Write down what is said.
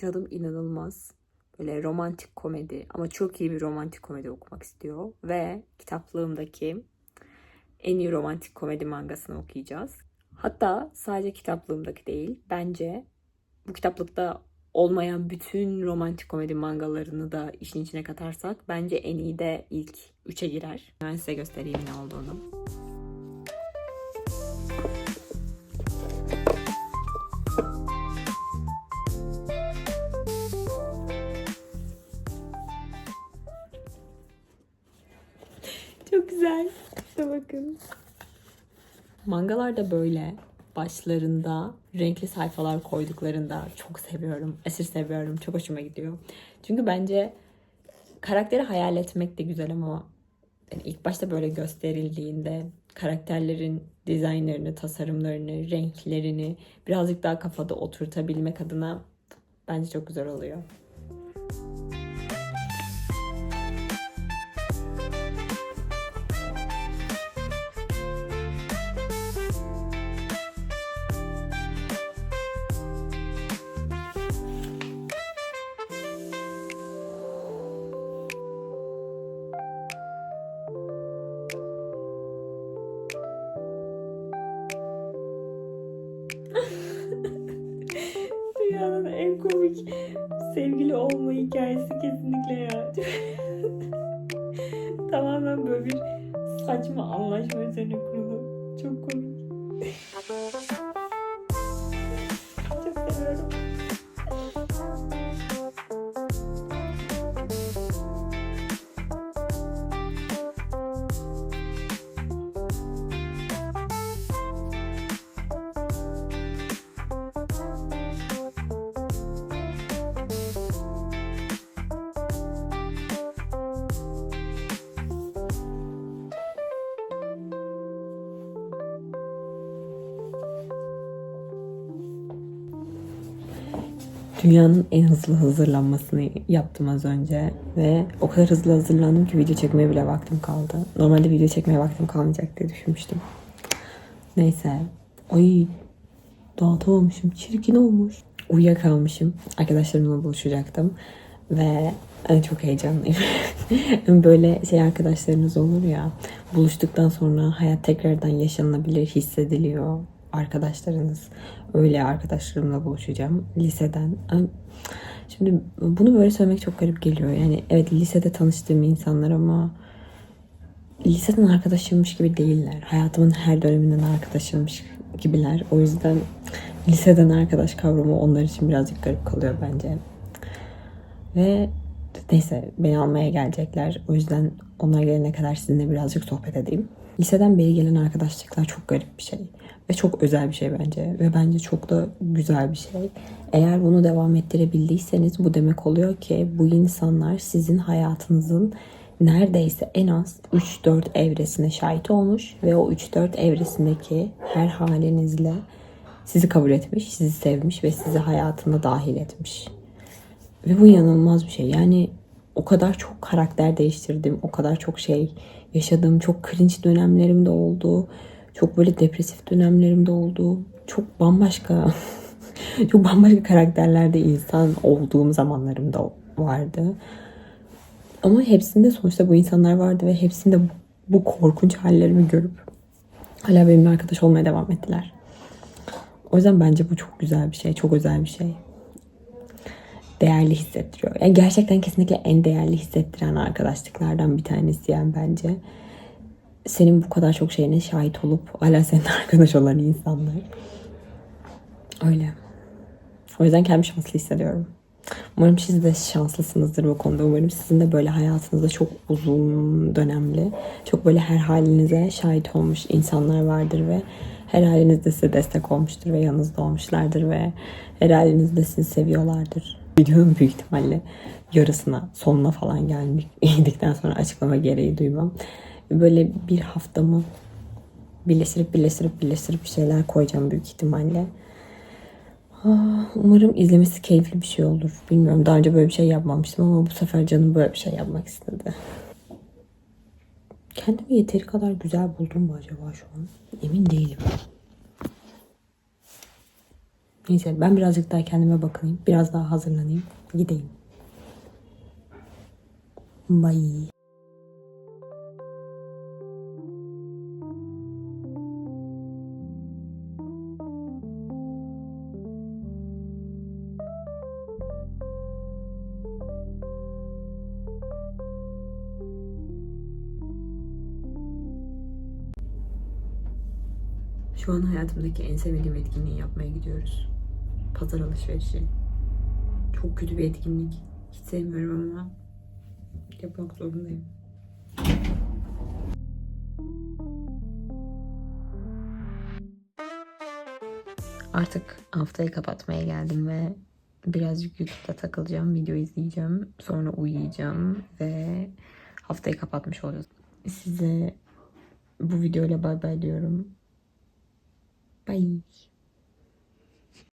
Canım inanılmaz. Böyle romantik komedi ama çok iyi bir romantik komedi okumak istiyor. Ve kitaplığımdaki en iyi romantik komedi mangasını okuyacağız. Hatta sadece kitaplığımdaki değil. Bence bu kitaplıkta olmayan bütün romantik komedi mangalarını da işin içine katarsak bence en iyi de ilk 3'e girer. Ben size göstereyim ne olduğunu. İşte bakın. Mangalar da böyle başlarında renkli sayfalar koyduklarında çok seviyorum. Esir seviyorum. Çok hoşuma gidiyor. Çünkü bence karakteri hayal etmek de güzel ama yani ilk başta böyle gösterildiğinde karakterlerin dizaynlarını, tasarımlarını, renklerini birazcık daha kafada oturtabilmek adına bence çok güzel oluyor. Dünyanın en komik sevgili olma hikayesi kesinlikle ya. Tamamen böyle bir saçma anlaşma üzerine kurulu. Çok komik. Çok seviyorum. Dünyanın en hızlı hazırlanmasını yaptım az önce ve o kadar hızlı hazırlandım ki video çekmeye bile vaktim kaldı. Normalde video çekmeye vaktim kalmayacak diye düşünmüştüm. Neyse. Ay dağıtamamışım. Çirkin olmuş. Uyuyakalmışım. Arkadaşlarımla buluşacaktım. Ve ay, çok heyecanlıyım. Böyle şey arkadaşlarınız olur ya. Buluştuktan sonra hayat tekrardan yaşanılabilir hissediliyor. Arkadaşlarınız. Öyle arkadaşlarımla buluşacağım. Liseden. Şimdi bunu böyle söylemek çok garip geliyor. Yani evet lisede tanıştığım insanlar ama liseden arkadaşımmış gibi değiller. Hayatımın her döneminden arkadaşımmış gibiler. O yüzden liseden arkadaş kavramı onlar için birazcık garip kalıyor bence. Ve neyse beni almaya gelecekler. O yüzden onlar gelene kadar sizinle birazcık sohbet edeyim. Liseden beri gelen arkadaşlıklar çok garip bir şey. Ve çok özel bir şey bence. Ve bence çok da güzel bir şey. Eğer bunu devam ettirebildiyseniz bu demek oluyor ki bu insanlar sizin hayatınızın neredeyse en az 3-4 evresine şahit olmuş ve o 3-4 evresindeki her halinizle sizi kabul etmiş, sizi sevmiş ve sizi hayatına dahil etmiş. Ve bu inanılmaz bir şey. Yani o kadar çok karakter değiştirdim, o kadar çok şey yaşadım. Çok cringe dönemlerim de oldu. Çok böyle depresif dönemlerim de oldu. Çok bambaşka, çok bambaşka karakterlerde insan olduğum zamanlarım da vardı. Ama hepsinde sonuçta bu insanlar vardı ve hepsinde bu korkunç hallerimi görüp hala benimle arkadaş olmaya devam ettiler. O yüzden bence bu çok güzel bir şey, çok özel bir şey. Değerli hissettiriyor. Yani gerçekten kesinlikle en değerli hissettiren arkadaşlıklardan bir tanesi yani bence. Senin bu kadar çok şeyine şahit olup hala senin arkadaş olan insanlar. Öyle. O yüzden kendimi şanslı hissediyorum. Umarım siz de şanslısınızdır bu konuda. Umarım sizin de böyle hayatınızda çok uzun dönemli, çok böyle her halinize şahit olmuş insanlar vardır ve her halinizde size destek olmuştur ve yanınızda olmuşlardır ve her halinizde sizi seviyorlardır. Videonun büyük ihtimalle yarısına, sonuna falan geldikten sonra açıklama gereği duymam. Böyle bir haftamı birleştirip birleştirip birleştirip bir şeyler koyacağım büyük ihtimalle. Ah, Umarım izlemesi keyifli bir şey olur. Bilmiyorum daha önce böyle bir şey yapmamıştım ama bu sefer canım böyle bir şey yapmak istedi. Kendimi yeteri kadar güzel buldum mu acaba şu an? Emin değilim. Neyse ben birazcık daha kendime bakayım. Biraz daha hazırlanayım. Gideyim. Bye. Şu an hayatımdaki en sevmediğim etkinliği yapmaya gidiyoruz. Pazar alışverişi. Çok kötü bir etkinlik. Hiç sevmiyorum ama yapmak zorundayım. Artık haftayı kapatmaya geldim ve birazcık YouTube'da takılacağım, video izleyeceğim, sonra uyuyacağım ve haftayı kapatmış olacağız. Size bu videoyla bay bay diyorum. Bye.